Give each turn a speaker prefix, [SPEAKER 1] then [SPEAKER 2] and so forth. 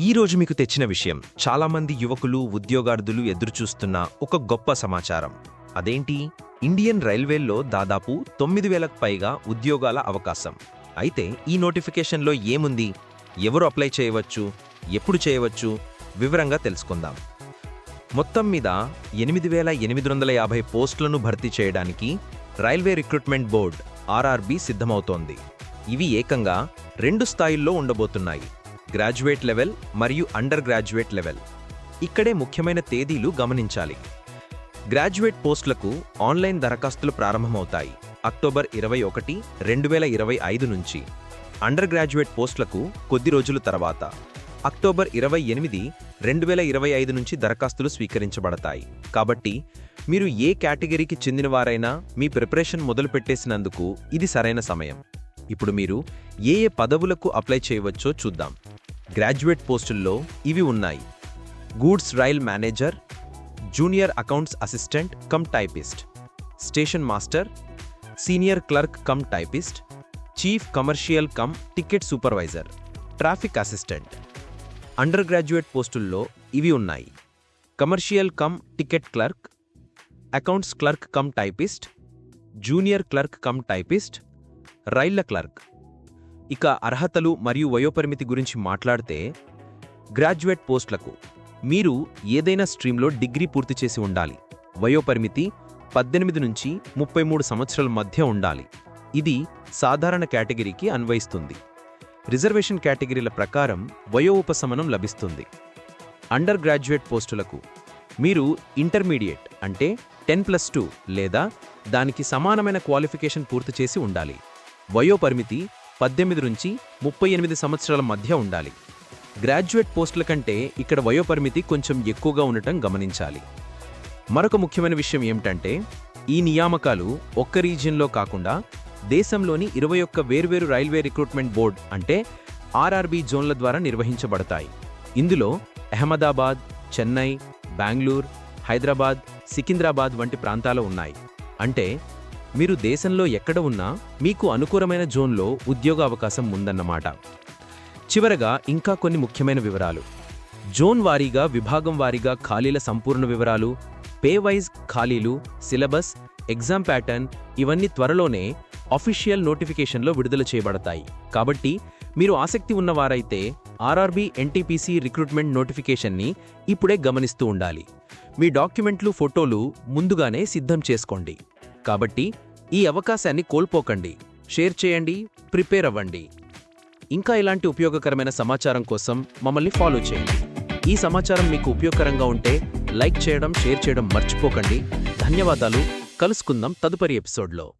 [SPEAKER 1] ఈ రోజు మీకు తెచ్చిన విషయం. చాలామంది యువకులు ఉద్యోగార్థులు ఎదురుచూస్తున్న ఒక గొప్ప సమాచారం. అదేంటి? ఇండియన్ రైల్వేల్లో దాదాపు తొమ్మిది వేలకు పైగా ఉద్యోగాల అవకాశం. అయితే ఈ నోటిఫికేషన్లో ఏముంది? ఎవరు అప్లై చేయవచ్చు? ఎప్పుడు చేయవచ్చు? వివరంగా తెలుసుకుందాం. మొత్తం మీద ఎనిమిది వేల ఎనిమిది వందల యాభై పోస్టులను భర్తీ చేయడానికి రైల్వే రిక్రూట్మెంట్ బోర్డ్ ఆర్ఆర్బి సిద్ధమవుతోంది. ఇవి ఏకంగా రెండు స్థాయిల్లో ఉండబోతున్నాయి. గ్రాడ్యుయేట్ లెవెల్ మరియు అండర్ గ్రాడ్యుయేట్ లెవెల్. ఇక్కడే ముఖ్యమైన తేదీలు గమనించాలి. గ్రాడ్యుయేట్ పోస్టులకు ఆన్లైన్ దరఖాస్తులు ప్రారంభమవుతాయి. అక్టోబర్ ఇరవై ఒకటి రెండు వేల ఇరవై ఐదు నుంచి. అండర్ గ్రాడ్యుయేట్ పోస్టులకు కొద్ది రోజుల తర్వాత. అక్టోబర్ ఇరవై ఎనిమిది రెండు వేల ఇరవై ఐదు నుంచి దరఖాస్తులు స్వీకరించబడతాయి. కాబట్టి మీరు ఏ కేటగిరీకి చెందినవారైనా మీ ప్రిపరేషన్ మొదలుపెట్టేసినందుకు ఇది సరైన సమయం. ఇప్పుడు మీరు ఏ ఏ పదవులకు అప్లై చేయవచ్చో చూద్దాం. గ్రాడ్యుయేట్ పోస్టుల్లో ఇవి ఉన్నాయి. Goods rail manager junior accounts assistant cum typist station master senior clerk cum typist chief commercial cum ticket supervisor traffic assistant. Under graduate పోస్టుల్లో ఇవి ఉన్నాయి. Commercial cum ticket clerk accounts clerk cum typist junior clerk cum typist రైళ్ళ clerk. ఇక అర్హతలు మరియు వయోపరిమితి గురించి మాట్లాడితే graduate పోస్టులకు మీరు ఏదైనా స్ట్రీమ్లో డిగ్రీ పూర్తి చేసి ఉండాలి. వయోపరిమితి పద్దెనిమిది నుంచి ముప్పై మూడు సంవత్సరాల మధ్య ఉండాలి. ఇది సాధారణ కేటగిరీకి అన్వయిస్తుంది. రిజర్వేషన్ కేటగిరీల ప్రకారం వయో ఉపశమనం లభిస్తుంది. అండర్ గ్రాడ్యుయేట్ పోస్టులకు మీరు ఇంటర్మీడియట్ అంటే టెన్ ప్లస్ టూ లేదా దానికి సమానమైన క్వాలిఫికేషన్ పూర్తి చేసి ఉండాలి. వయోపరిమితి పద్దెనిమిది నుంచి ముప్పై ఎనిమిది సంవత్సరాల మధ్య ఉండాలి. గ్రాడ్యుయేట్ పోస్టుల కంటే ఇక్కడ వయోపరిమితి కొంచెం ఎక్కువగా ఉండటం గమనించాలి. మరొక ముఖ్యమైన విషయం ఏమిటంటే ఈ నియామకాలు ఒక్క రీజియన్లో కాకుండా దేశంలోని ఇరవై ఒక్క వేర్వేరు రైల్వే రిక్రూట్మెంట్ బోర్డ్ అంటే ఆర్ఆర్బీ జోన్ల ద్వారా నిర్వహించబడతాయి. ఇందులో అహ్మదాబాద్ చెన్నై బెంగళూరు హైదరాబాద్ సికింద్రాబాద్ వంటి ప్రాంతాలు ఉన్నాయి. అంటే మీరు దేశంలో ఎక్కడ ఉన్నా మీకు అనుకూలమైన జోన్లో ఉద్యోగ అవకాశం ఉందన్నమాట. చివరగా ఇంకా కొన్ని ముఖ్యమైన వివరాలు. జోన్ వారీగా విభాగం వారీగా ఖాళీల సంపూర్ణ వివరాలు పే వైజ్ ఖాళీలు సిలబస్ ఎగ్జామ్ ప్యాటర్న్ ఇవన్నీ త్వరలోనే అఫీషియల్ నోటిఫికేషన్లో విడుదల చేయబడతాయి. కాబట్టి మీరు ఆసక్తి ఉన్నవారైతే ఆర్ఆర్బీ ఎన్టీపీసీ రిక్రూట్మెంట్ నోటిఫికేషన్ని ఇప్పుడే గమనిస్తూ ఉండాలి. మీ డాక్యుమెంట్లు ఫోటోలు ముందుగానే సిద్ధం చేసుకోండి. కాబట్టి ఈ అవకాశాన్ని కోల్పోకండి. షేర్ చేయండి ప్రిపేర్ అవ్వండి. ఇంకా ఇలాంటి ఉపయోగకరమైన సమాచారం కోసం మమ్మల్ని ఫాలో చేయండి. ఈ సమాచారం మీకు ఉపయోగకరంగా ఉంటే లైక్ చేయడం షేర్ చేయడం మర్చిపోకండి. ధన్యవాదాలు. కలుసుకుందాం తదుపరి ఎపిసోడ్లో.